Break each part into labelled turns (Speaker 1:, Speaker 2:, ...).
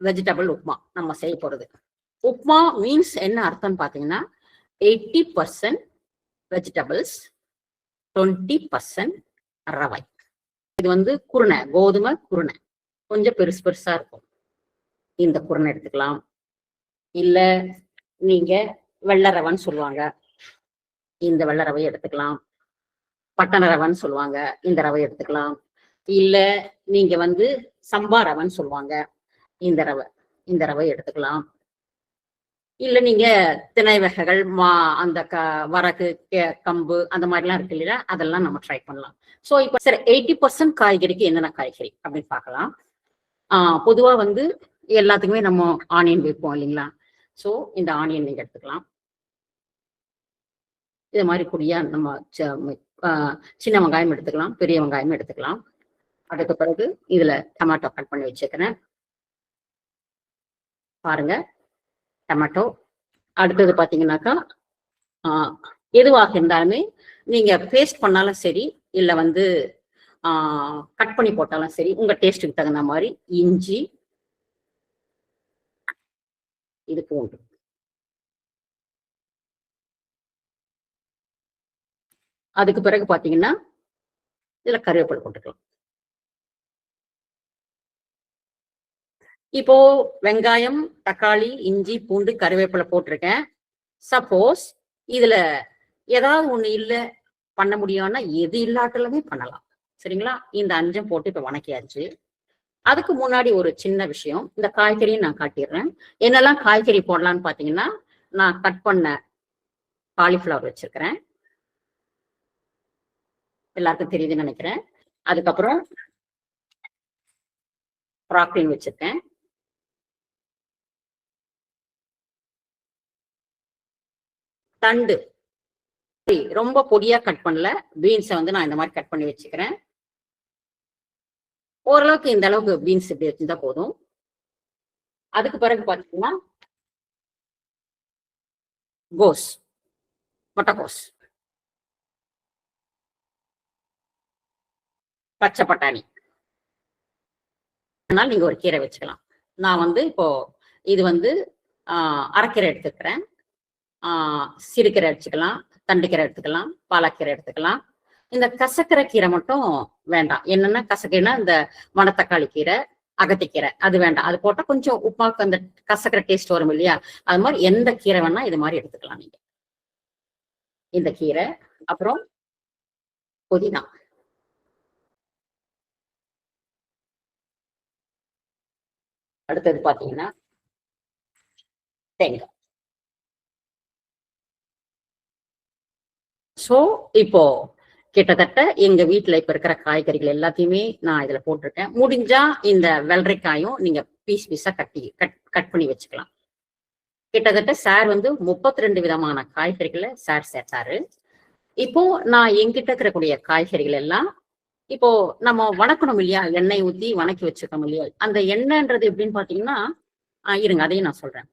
Speaker 1: Vegetable upma நம்ம செய்ய போறது. உப்மா மீன்ஸ் என்ன அர்த்தம்னு பார்த்தீங்கன்னா eighty percent vegetables twenty percent ரவை. இது வந்து குருணை கோதுமை குருணை. கொஞ்சம் பெருசு பெருசா இருக்கும். இந்த குருணை எடுத்துக்கலாம். இல்ல நீங்க வெள்ளை ரவைன்னு சொல்லுவாங்க. இந்த வெள்ளை ரவை எடுத்துக்கலாம். பட்டண ரவைன்னு சொல்லுவாங்க. இந்த ரவை எடுத்துக்கலாம். இல்ல நீங்க வந்து சம்பா ரவைன்னு சொல்லுவாங்க. இந்த ரவை இந்த ரவை எடுத்துக்கலாம். இல்ல நீங்க திணை வகைகள் மா அந்த க வரகு கம்பு அந்த மாதிரிலாம் இருக்கு இல்லையா? அதெல்லாம் நம்ம ட்ரை பண்ணலாம். ஸோ இப்போ சார் எயிட்டி பர்சன்ட் காய்கறிக்கு என்னென்ன காய்கறி அப்படின்னு பார்க்கலாம். பொதுவாக வந்து எல்லாத்துக்குமே நம்ம ஆனியன் வைப்போம் இல்லைங்களா? ஸோ இந்த ஆனியன் நீங்கள் எடுத்துக்கலாம். இது மாதிரி கூடிய நம்ம ச- சின்ன வெங்காயம் எடுத்துக்கலாம் பெரிய வெங்காயம் எடுத்துக்கலாம். அதுக்கு பிறகு இதில் டமாட்டோ கட் பண்ணி வச்சுக்கிறேன். பாருங்க. டமாட்டோ. அடுத்தது பார்த்தீங்கன்னாக்கா எதுவாக இருந்தாலுமே நீங்க பேஸ்ட் பண்ணாலும் சரி இல்லை வந்து கட் பண்ணி போட்டாலும் சரி உங்க டேஸ்ட்டுக்கு தகுந்த மாதிரி இஞ்சி இது பூண்டு அதுக்கு பிறகு பார்த்தீங்கன்னா இதில் கருவேப்பிலை போட்டுக்கலாம். இப்போ வெங்காயம் தக்காளி இஞ்சி பூண்டு கருவேப்பிலை போட்டிருக்கேன். சப்போஸ் இதுல ஏதாவது ஒண்ணு இல்ல பண்ண முடியும்னா எது இல்லாட்டலுமே பண்ணலாம். சரிங்களா? இந்த அஞ்சும் போட்டு இப்ப வணக்கியாச்சு. அதுக்கு முன்னாடி ஒரு சின்ன விஷயம். இந்த காய்கறியும் நான் காட்டிடுறேன். என்னெல்லாம் காய்கறி போடலான்னு பாத்தீங்கன்னா நான் கட் பண்ண காலிஃப்ளவர் வச்சிருக்கிறேன். எல்லாருக்கும் தெரியுதுன்னு நினைக்கிறேன். அதுக்கப்புறம் ப்ராக்லின் வச்சிருக்கேன். தண்டு. ரொம்ப பொடியா கட் பண்ணல. பீன்ஸை வந்து நான் இந்த மாதிரி கட் பண்ணி வச்சுக்கிறேன். ஓரளவுக்கு இந்த அளவுக்கு பீன்ஸ் இப்படி வச்சிருந்தா போதும். அதுக்கு பிறகு பார்த்தீங்கன்னா கோஸ் முட்டைக்கோஸ் பச்சை பட்டாணி. அதனால நீங்க ஒரு கீரை வச்சுக்கலாம். நான் வந்து இப்போ இது வந்து அரைக்கீரை எடுத்துக்கிறேன். சிறுக்கீரை சிறுகீரை எடுத்துக்கலாம் தண்டுக்கீரை எடுத்துக்கலாம் பாலக்கீரை எடுத்துக்கலாம். இந்த கசக்கரை கீரை மட்டும் வேண்டாம். என்னன்னா கசக்கீரைன்னா இந்த மணத்தக்காளி கீரை அகத்திக்கீரை அது வேண்டாம். அது போட்டால் கொஞ்சம் உப்பாக்கு அந்த கசக்கரை டேஸ்ட் வரும் இல்லையா? அது மாதிரி எந்த கீரை வேணா இது மாதிரி எடுத்துக்கலாம் நீங்க. இந்த கீரை அப்புறம் புதினா. அடுத்தது பாத்தீங்கன்னா தேங்காய். சோ இப்போ கிட்டத்தட்ட எங்க வீட்டுல இப்ப இருக்கிற காய்கறிகள் எல்லாத்தையுமே நான் இதுல போட்டிருக்கேன். முடிஞ்சா இந்த வெள்ளரிக்காயும் நீங்க பீஸ் பீஸா கட்டி கட் கட் பண்ணி வச்சுக்கலாம். கிட்டத்தட்ட சார் வந்து முப்பத்தி ரெண்டு விதமான காய்கறிகளை சார் சேர்த்தாரு. இப்போ நான் எங்கிட்ட இருக்கக்கூடிய காய்கறிகள் எல்லாம் இப்போ நம்ம வணக்கணும் இல்லையா? எண்ணெய் ஊத்தி வணக்கி வச்சுக்கணும் இல்லையா? அந்த எண்ணெய்ன்றது எப்படின்னு பாத்தீங்கன்னா இருங்க அதையும் நான் சொல்றேன்.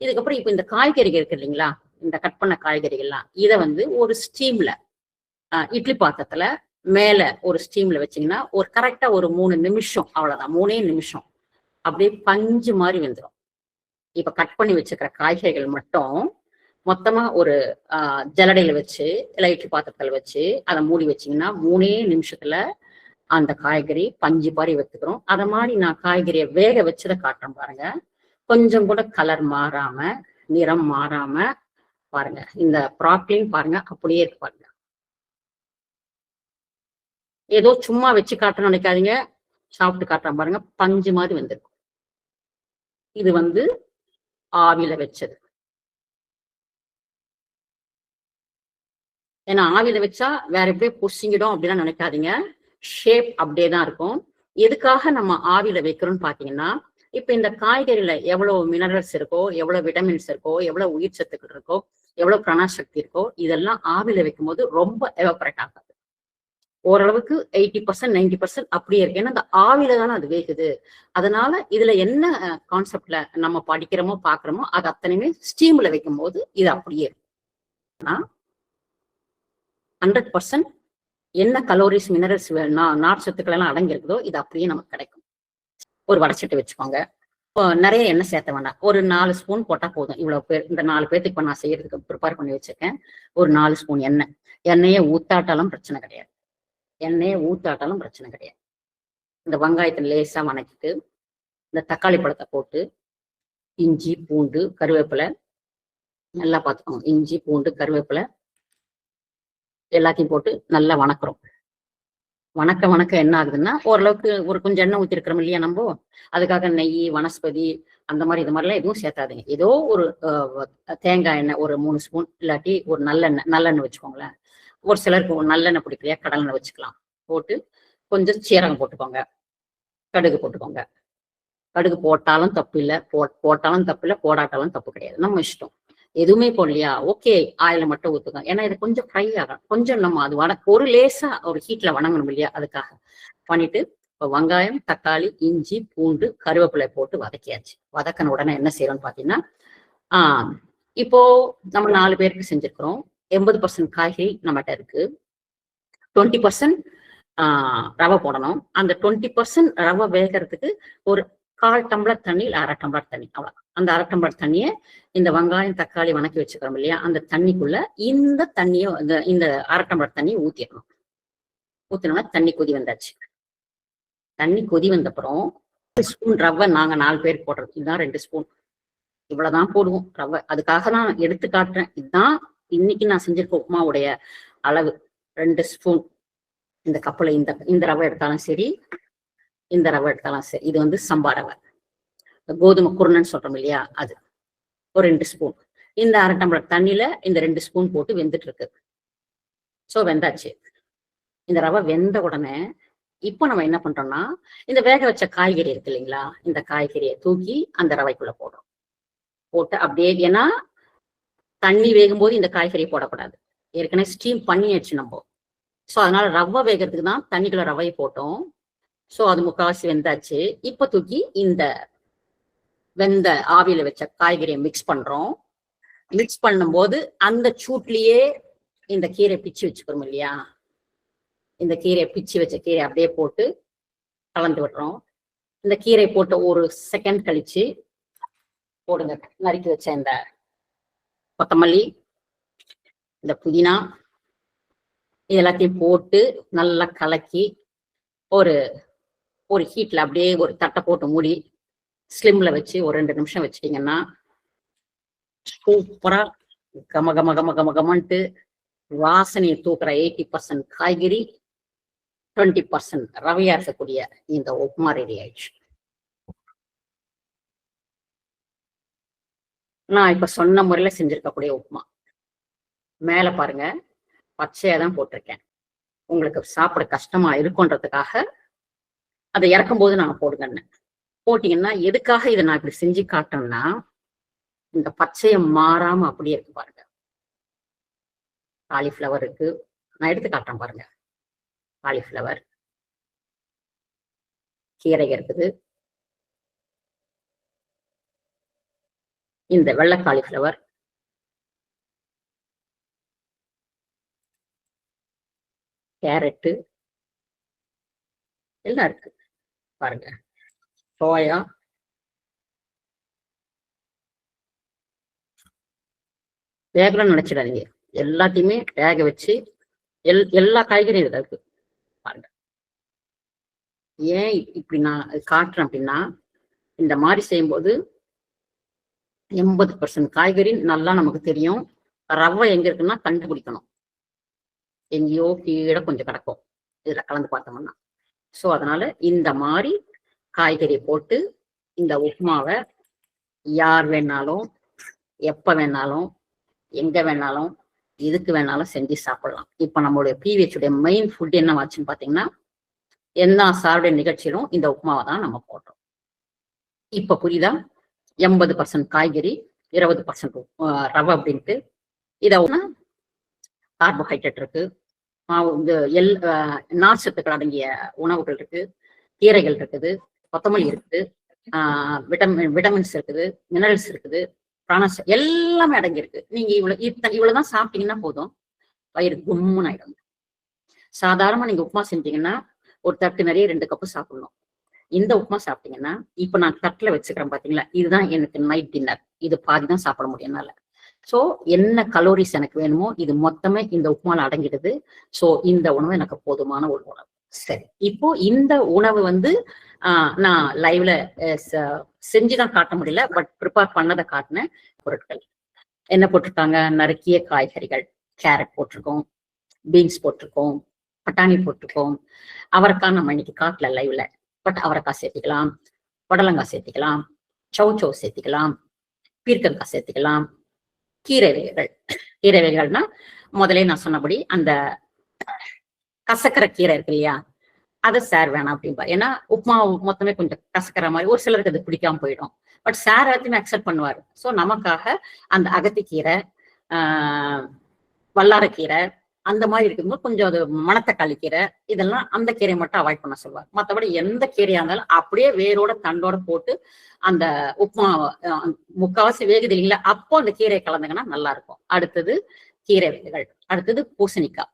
Speaker 1: இதுக்கப்புறம் இப்போ இந்த காய்கறிகள் இருக்கு இல்லைங்களா? இந்த கட் பண்ண காய்கறிகள்லாம். இதை வந்து ஒரு ஸ்டீம்ல இட்லி பாத்திரத்துல மேல ஒரு ஸ்டீம்ல வச்சீங்கன்னா ஒரு கரெக்டா ஒரு மூணு நிமிஷம் அவ்வளவுதான் மூணே நிமிஷம். அப்படியே பஞ்சு மாதிரி வந்துடும் இப்ப கட் பண்ணி வச்சுக்கிற காய்கறிகள் மட்டும் மொத்தமா ஒரு ஜலடையில வச்சு இல்லை இட்லி பாத்திரத்துல வச்சு அதை மூடி வச்சீங்கன்னா மூணே நிமிஷத்துல அந்த காய்கறி பஞ்சு மாதிரி வைத்துக்கிறோம் அதை மாதிரி நான் காய்கறியை வேக வச்சதை காட்டுறேன் பாருங்க. கொஞ்சம் கூட கலர் மாறாம நிறம் மாறாம பாருங்க. இந்த ப்ராக்லின் பாருங்க. அப்படியே இருக்கு பாருங்க. ஏதோ சும்மா வச்சு காட்டணும்னு நினைக்காதீங்க. சாப்பிட்டு காட்டுறேன் பாருங்க. பஞ்சு மாதிரி வந்திருக்கும் இது வந்து ஆவியில வச்சது. ஏன்னா ஆவியில வச்சா வேற எப்படியே புசிங்கிடும் அப்படிலாம் நினைக்காதீங்க. ஷேப் அப்படியே தான் இருக்கும். எதுக்காக நம்ம ஆவியில வைக்கிறோம்னு பாத்தீங்கன்னா இப்ப இந்த காய்கறியில எவ்வளவு மினரல்ஸ் இருக்கோ எவ்வளவு விட்டமின்ஸ் இருக்கோ எவ்வளவு உயிர் சத்துக்கள் இருக்கோ எவ்வளவு பிரணாசக்தி இருக்கோ இதெல்லாம் ஆவியில வைக்கும்போது ரொம்ப எவாபரேட் ஆகாது. ஓரளவுக்கு எயிட்டி பர்சன்ட் நைன்டி பர்சன்ட் அப்படியே இருக்கு. ஏன்னா அந்த ஆவில தானே அது வேகுது. அதனால இதுல என்ன கான்செப்ட்ல நம்ம படிக்கிறோமோ பாக்குறோமோ அது அத்தனையுமே ஸ்டீம்ல வைக்கும் போது இது அப்படியே இருக்குன்னா ஹண்ட்ரட் பர்சன்ட் என்ன கலோரிஸ் மினரல்ஸ் நார் சத்துக்கள் எல்லாம் அடங்கியிருக்குதோ இது அப்படியே நமக்கு கிடைக்கும். ஒரு வடைச்சட்டு வச்சுக்கோங்க. நிறைய எண்ணெய் சேர்த்த வேண்டாம். ஒரு நாலு ஸ்பூன் போட்டா போதும். இவ்வளவு பேர் இந்த நாலு பேர்த்துக்கு இப்போ நான் செய்யறதுக்கு ப்ரிப்பேர் பண்ணி வச்சிருக்கேன். ஒரு நாலு ஸ்பூன் எண்ணெய். எண்ணெயை ஊத்தாட்டாலும் பிரச்சனை கிடையாது. எண்ணெயை ஊத்தாட்டாலும் பிரச்சனை கிடையாது. இந்த வெங்காயத்தை லேசா வணக்கிட்டு இந்த தக்காளி பழத்தை போட்டு இஞ்சி பூண்டு கருவேப்பிலை நல்லா பார்த்துக்கோங்க. இஞ்சி பூண்டு கருவேப்பிலை எல்லாத்தையும் போட்டு நல்லா வணக்குறோம். வணக்க வணக்கம் என்ன ஆகுதுன்னா ஓரளவுக்கு ஒரு கொஞ்சம் எண்ணெய் ஊற்றிருக்கிறோம் இல்லையா நம்ம? அதுக்காக நெய் வனஸ்பதி அந்த மாதிரி இது மாதிரிலாம் எதுவும் சேர்த்தாதீங்க ஏதோ ஒரு தேங்காய் எண்ணெய் ஒரு மூணு ஸ்பூன் இல்லாட்டி ஒரு நல்லெண்ணெய் நல்லெண்ணெய் வச்சுக்கோங்களேன். ஒரு சிலருக்கு ஒரு நல்லெண்ணெய் பிடிக்கலையா கடலெண்ணெய் வச்சுக்கலாம். போட்டு கொஞ்சம் சீரகம் போட்டுக்கோங்க. கடுகு போட்டுக்கோங்க. கடுகு போட்டாலும் தப்பு இல்லை போ போட்டாலும் தப்பு இல்லை போடாட்டாலும் தப்பு கிடையாது. நம்ம இஷ்டம். எதுவுமே போடலையா? ஓகே ஆயில மட்டும் ஊத்துக்கோங்க ஏன்னா இது கொஞ்சம் ஃப்ரை ஆகும். கொஞ்சம் நம்ம அது வட ஒரு லேசா ஒரு ஹீட்ல வணங்கணும் இல்லையா? அதுக்காக. பண்ணிட்டு இப்போ வெங்காயம் தக்காளி இஞ்சி பூண்டு கருவேப்பிலை போட்டு வதக்கியாச்சு. வதக்கின உடனே என்ன செய்யறோம்னு பாத்தீங்கன்னா ஆஹ் இப்போ நம்ம நாலு பேருக்கு செஞ்சிருக்கிறோம். எண்பது பர்சன்ட் காய்கறி நம்மகிட்ட இருக்கு. டுவெண்ட்டி பர்சன்ட் ரவை போடணும். அந்த டுவெண்ட்டி பர்சன்ட் ரவை வேகிறதுக்கு ஒரு கால் டம்ளர் தண்ணி இல்லை அரை டம்ளர் தண்ணி அவ்வளோ அந்த அரட்டம்பாடு தண்ணியை இந்த வெங்காயம் தக்காளி வணக்கி வச்சுக்கிறோம் இல்லையா? அந்த தண்ணிக்குள்ள இந்த தண்ணியை இந்த இந்த தண்ணியை ஊத்திடணும். ஊத்தினோம்னா தண்ணி கொதி வந்தாச்சு. தண்ணி கொதி வந்த அப்புறம் ஸ்பூன் ரவை நாங்க நாலு பேர் போடுறது இதுதான் ரெண்டு ஸ்பூன். இவ்வளவுதான் போடுவோம் ரவை. அதுக்காக நான் எடுத்து காட்டுறேன். இதுதான் இன்னைக்கு நான் செஞ்சிருக்க உப்புமாவுடைய அளவு. ரெண்டு ஸ்பூன். இந்த கப்பல இந்த இந்த ரவை எடுத்தாலும் சரி இந்த ரவை எடுத்தாலும் சரி. இது வந்து சம்பா ரவை. கோதுமை குருணன்னு சொல்றோம் இல்லையா? அது. ஒரு ரெண்டு ஸ்பூன் இந்த அரை டம்ளர் தண்ணியில இந்த ரெண்டு ஸ்பூன் போட்டு வெந்துட்டு இருக்கு ஸோ வெந்தாச்சு. இந்த ரவை வெந்த உடனே இப்போ நம்ம என்ன பண்றோம்னா இந்த வேக வச்ச காய்கறி இருக்கு இல்லைங்களா? இந்த காய்கறியை தூக்கி அந்த ரவைக்குள்ள போடுறோம். போட்டு அப்படியே ஏன்னா தண்ணி வேகும் போது இந்த காய்கறியை போடக்கூடாது. ஏற்கனவே ஸ்டீம் பண்ணியாச்சு நம்ம. ஸோ அதனால ரவை வேகிறதுக்கு தான் தண்ணிக்குள்ள ரவையை போட்டோம். ஸோ அது முக்கால்வாசி வெந்தாச்சு. இப்போ தூக்கி இந்த வெந்த ஆவியில வச்ச காய்கறியை மிக்ஸ் பண்றோம். மிக்ஸ் பண்ணும்போது அந்த சூட்லயே இந்த கீரை பிச்சு வச்சுக்கிறோம் இல்லையா? இந்த கீரையை பிச்சு வச்ச கீரை அப்படியே போட்டு கலந்து விடுறோம். இந்த கீரை போட்ட ஒரு செகண்ட் கழிச்சு போடுங்க. நறுக்கி வச்ச இந்த கொத்தமல்லி இந்த புதினா இது எல்லாத்தையும் போட்டு நல்லா கலக்கி ஒரு ஒரு ஹீட்ல அப்படியே ஒரு தட்டை போட்டு மூடி ஸ்லிம்ல வச்சு ஒரு ரெண்டு நிமிஷம் வச்சிட்டீங்கன்னா சூப்பரா கம கம கம கம கமன்ட்டு வாசனையை தூக்குற எயிட்டி பர்சன்ட் காய்கறி டுவெண்ட்டி பர்சன்ட் ரவையா இருக்கக்கூடிய இந்த உப்புமா ரெடி ஆயிடுச்சு. நான் இப்ப சொன்ன முறையில செஞ்சிருக்கக்கூடிய உப்புமா மேல பாருங்க பச்சையா தான் போட்டிருக்கேன். உங்களுக்கு சாப்பிட கஷ்டமா இருக்குன்றதுக்காக அதை இறக்கும் போது நான் போடுங்கன்னு. போட்டீங்கன்னா எதுக்காக இதை நான் இப்படி செஞ்சு காட்டோம்னா இந்த பச்சையை மாறாம அப்படியே இருக்கு பாருங்க. காலிஃப்ளவர் இருக்கு. நான் எடுத்து காட்டுறேன் பாருங்க. காலிஃப்ளவர் கீரை இருக்குது. இந்த வெள்ளை காலிஃப்ளவர் கேரட்டு எல்லாம் இருக்கு. பாருங்க. சோயா வேகலாம் நினைச்சிடாதீங்க. எல்லாத்தையுமே வேக வச்சு எல் எல்லா காய்கறியும் இதில் இருக்கு பாருங்க. ஏன் இப்படி நான் காட்டுறேன் அப்படின்னா இந்த மாதிரி செய்யும்போது எண்பது பர்சன்ட் காய்கறி நல்லா நமக்கு தெரியும். ரவை எங்க இருக்குன்னா கண்டுபிடிக்கணும். எங்கேயோ கீழே கொஞ்சம் கிடக்கும். இதுல கலந்து பார்த்தோம்னா. ஸோ அதனால இந்த மாதிரி காய்கறி போட்டு இந்த உப்புமாவை யார் வேணாலும் எப்ப வேணாலும் எங்க வேணாலும் எதுக்கு வேணாலும் செஞ்சு சாப்பிடலாம். இப்போ நம்மளுடைய PVH உடைய மெயின் ஃபுட் என்ன ஆச்சுன்னு பார்த்தீங்கன்னா எல்லா சாருடைய நிகழ்ச்சியிலும் இந்த உப்புமாவை தான் நம்ம போடுறோம். இப்ப புரியுதா? எண்பது பர்சன்ட் காய்கறி இருபது பர்சன்ட் ரவை அப்படின்ட்டு. இதை கார்போஹைட்ரேட் இருக்கு. மாவு இந்த எல் நார் சத்துக்கள் அடங்கிய உணவுகள் இருக்கு. கீரைகள் இருக்குது. கொத்தமல்லி இருக்குது விட்டமின் விட்டமின்ஸ் இருக்குது மினரல்ஸ் இருக்குது பிராணஸ் எல்லாமே அடங்கி இருக்கு நீங்க இவ்வளவு இத்தனை இவ்வளவுதான் சாப்பிட்டீங்கன்னா போதும். வயிறு கும்முன்னு ஆயிடும். சாதாரணமா நீங்க உப்புமா செஞ்சீங்கன்னா ஒரு தட்டு நிறைய ரெண்டு கப்பு சாப்பிடணும். இந்த உப்புமா சாப்பிட்டீங்கன்னா இப்ப நான் தட்டுல வச்சுக்கிறேன் பாத்தீங்களா? இதுதான் எனக்கு நைட் டின்னர். இது பாதி தான் சாப்பிட முடியும் என்னால. சோ என்ன கலோரிஸ் எனக்கு வேணுமோ இது மொத்தமே இந்த உப்புமால அடங்கிடுது. சோ இந்த உணவு எனக்கு போதுமான ஒரு உணவு. சரி. இப்போ இந்த உணவு வந்து ஆஹ், நான் லைவ்ல செஞ்சுதான் காட்ட முடியல பட் ப்ரிப்பேர் பண்ணதை காட்டின பொருட்கள். என்ன போட்டிருக்காங்க? நறுக்கிய காய்கறிகள். கேரட் போட்டிருக்கோம் பீன்ஸ் போட்டிருக்கோம் பட்டாணி போட்டிருக்கோம். அவரைக்காய் நம்ம இன்னைக்கு காட்டல லைவ்ல பட் அவரைக்காய் சேர்த்துக்கலாம் புடலங்காய் சேர்த்துக்கலாம் சௌ சௌ சேர்த்துக்கலாம் பீர்க்கங்காய் சேர்த்துக்கலாம் கீரை வகைகள். கீரை வகைகள்னா முதல்ல நான் சொன்னபடி அந்த கசக்கிற கீரை இருக்கு இல்லையா? அதை சார் வேணாம் அப்படிம்பா ஏன்னா உப்மா மொத்தமே கொஞ்சம் கசக்கிற மாதிரி ஒரு சிலருக்கு அது பிடிக்காம போயிடும். பட் சார் எல்லாத்தையுமே அக்செப்ட் பண்ணுவார். ஸோ நமக்காக அந்த அகத்திக்கீரை வல்லாரக்கீரை அந்த மாதிரி இருக்கும்போது கொஞ்சம் அது மணத்தக்காளி கீரை இதெல்லாம் அந்த கீரையை மட்டும் அவாய்ட் பண்ண சொல்லுவார் மற்றபடி எந்த கீரையா இருந்தாலும் அப்படியே வேரோட தண்டோட போட்டு அந்த உப்புமா முக்காவாசி வேகுது இல்லைங்களா? அப்போ அந்த கீரையை கலந்துங்கன்னா நல்லா இருக்கும். அடுத்தது கீரை வகைகள் அடுத்தது பூசணிக்காய்.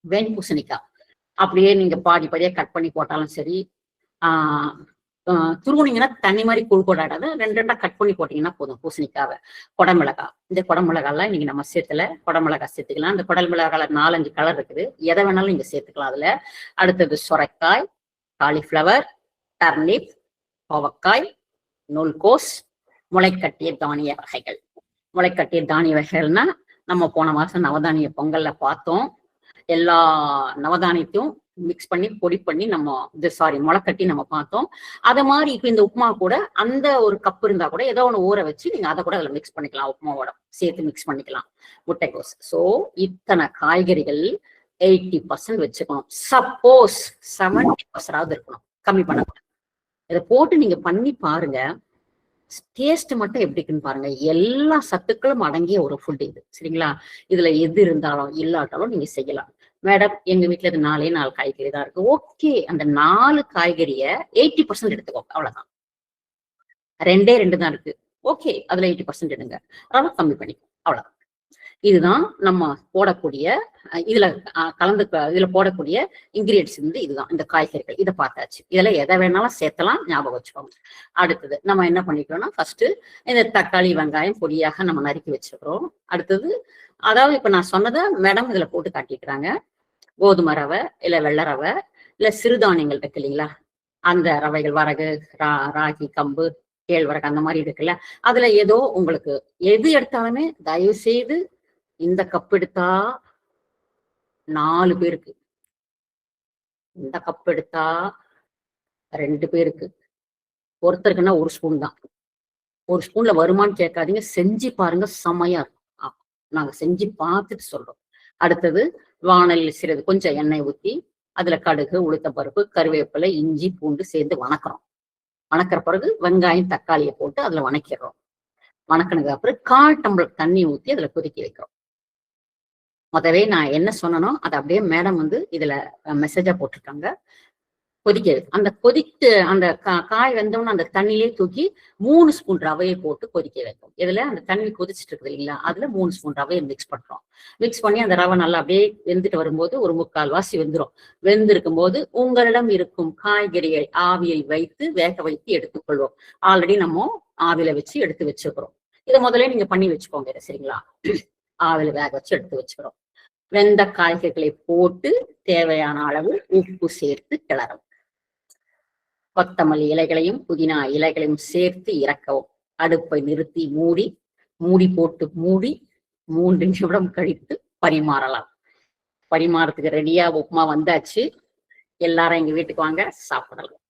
Speaker 1: வெண் பூசணிக்காய் அப்படியே நீங்க பாதி பாதியா கட் பண்ணி போட்டாலும் சரி ஆஹ் துருவுனீங்கன்னா தண்ணி மாதிரி குழு கூடாது ரெண்டு ரெண்டா கட் பண்ணி போட்டீங்கன்னா போதும் பூசணிக்காவை. குடமிளகாய் இந்த குடமிளகாலாம் இன்னைக்கு நம்ம சேர்த்துல குடமிளகாய் சேர்த்துக்கலாம். இந்த குடமிளகால நாலஞ்சு கலர் இருக்குது. எதை வேணாலும் நீங்க சேர்த்துக்கலாம் அதுல. அடுத்தது சுரைக்காய் காலிஃப்ளவர் டர்னிப் கோவக்காய் நூல்கோஸ் முளைக்கட்டிய தானிய வகைகள். முளைக்கட்டிய தானிய வகைகள்னா நம்ம போன மாசம் நவதானிய பொங்கல்ல பார்த்தோம். எல்லா நவதானியத்தையும் மிக்ஸ் பண்ணி பொடி பண்ணி நம்ம இது சாரி முளைக்கட்டி நம்ம பார்த்தோம். அதை மாதிரி இப்போ இந்த உப்புமா கூட அந்த ஒரு கப் இருந்தா கூட ஏதோ ஒன்று ஊற வச்சு நீங்க அதை கூட அதில் மிக்ஸ் பண்ணிக்கலாம். உப்புமாவோட சேர்த்து மிக்ஸ் பண்ணிக்கலாம். முட்டைக்கோஸ். ஸோ இத்தனை காய்கறிகள் எயிட்டி பர்சன்ட் வச்சுக்கணும். சப்போஸ் செவன்டி பர்சன்டாவது இருக்கணும். கம்மி பண்ணக்கூடாது இதை போட்டு நீங்க பண்ணி பாருங்க. டேஸ்ட் மட்டும் எப்படி இருக்குன்னு பாருங்க. எல்லா சத்துக்களும் அடங்கிய ஒரு ஃபுட் இது. சரிங்களா? இதுல எது இருந்தாலும் இல்லாட்டாலும் நீங்க செய்யலாம். மேடம் எங்க வீட்டுல இது நாலே நாலு காய்கறி தான் இருக்கு. ஓகே அந்த நாலு காய்கறிய எயிட்டி பர்சன்ட் எடுத்துக்கோங்க அவ்வளவுதான். ரெண்டே ரெண்டு தான் இருக்கு. ஓகே அதுல எயிட்டி பர்சன்ட் எடுங்க. ரவை கம்மி பண்ணிக்கோ அவ்வளவுதான். இதுதான் நம்ம போடக்கூடிய இதுல அஹ், கலந்து இதுல போடக்கூடிய இன்கிரியன்ஸ் வந்து இதுதான் இந்த காய்கறிகள். இதை பார்த்தாச்சு. இதுல எதை வேணாலும் சேர்த்தலாம் ஞாபகம் வச்சுக்கோங்க. அடுத்தது நம்ம என்ன பண்ணிக்கிறோம்னா ஃபர்ஸ்ட் இந்த தக்காளி வெங்காயம் பொடியாக நம்ம நறுக்கி வச்சுக்கிறோம். அடுத்தது அதாவது இப்ப நான் சொன்னதை மேடம் இதுல போட்டு காட்டிக்கிறாங்க கோதுமை ரவை இல்ல வெள்ளை ரவை இல்ல சிறுதானியங்கள் இருக்கு இல்லைங்களா? அந்த ரவைகள் வரகு ரா ராகி கம்பு கேழ்வரகு அந்த மாதிரி இருக்குல்ல அதுல ஏதோ உங்களுக்கு எது எடுத்தாலுமே தயவு செய்து இந்த கப் எடுத்தா நாலு பேருக்கு. இந்த கப் எடுத்தா ரெண்டு பேருக்கு. ஒருத்தருக்குன்னா ஒரு ஸ்பூன் தான். ஒரு ஸ்பூன்ல வருமான்னு கேட்காதீங்க. செஞ்சு பாருங்க செமையா இருக்கும். நாங்க செஞ்சு பார்த்துட்டு சொல்றோம். அடுத்தது வாணலில் சிறிது கொஞ்சம் எண்ணெய் ஊத்தி அதுல கடுகு உளுத்தப்பருப்பு கருவேப்பிலை இஞ்சி பூண்டு சேர்ந்து வணக்கிறோம். வணக்கிற பிறகு வெங்காயம் தக்காளியை போட்டு அதுல வணக்கிடுறோம். வணக்கினதுக்கு அப்புறம் கால் டம்ளர் தண்ணி ஊத்தி அதுல கொதிக்க வைக்கிறோம். முதவே நான் என்ன சொன்னனோ அதை அப்படியே மேடம் வந்து இதுல மெசேஜா போட்டிருக்காங்க. கொதிக்க அந்த கொதித்து அந்த கா- காய் வெந்தோம்னு அந்த தண்ணியிலே தூக்கி மூணு ஸ்பூன் ரவையை போட்டு கொதிக்க வைக்கும். இதுல அந்த தண்ணி கொதிச்சிட்டு இருக்குது இல்லைங்களா? அதுல மூணு ஸ்பூன் ரவையை மிக்ஸ் பண்றோம். மிக்ஸ் பண்ணி அந்த ரவை நல்லா அப்படியே வெந்துட்டு வரும்போது ஒரு முக்கால் வாசி வெந்துரும். வெந்திருக்கும் போது உங்களிடம் இருக்கும் காய்கறியை ஆவியில் வைத்து வேக வைத்து எடுத்துக்கொள்வோம். ஆல்ரெடி நம்ம ஆவியில வச்சு எடுத்து வச்சுக்கிறோம். இதை முதல்ல நீங்க பண்ணி வச்சுக்கோங்க இதை சரிங்களா? ஆவில வேக வச்சு எடுத்து வச்சுக்கிறோம். வெந்த காய்கறிகளை போட்டு தேவையான அளவு உப்பு சேர்த்து கிளறவும் கொத்தமல்லி இலைகளையும் புதினா இலைகளையும் சேர்த்து இறக்கவும். அடுப்பை நிறுத்தி மூடி மூடி போட்டு மூடி மூன்று நிமிடம் கழித்து பரிமாறலாம். பரிமாறத்துக்கு ரெடியா உப்புமா வந்தாச்சு. எல்லாரும் எங்க வீட்டுக்கு வாங்க சாப்பிடலாம்.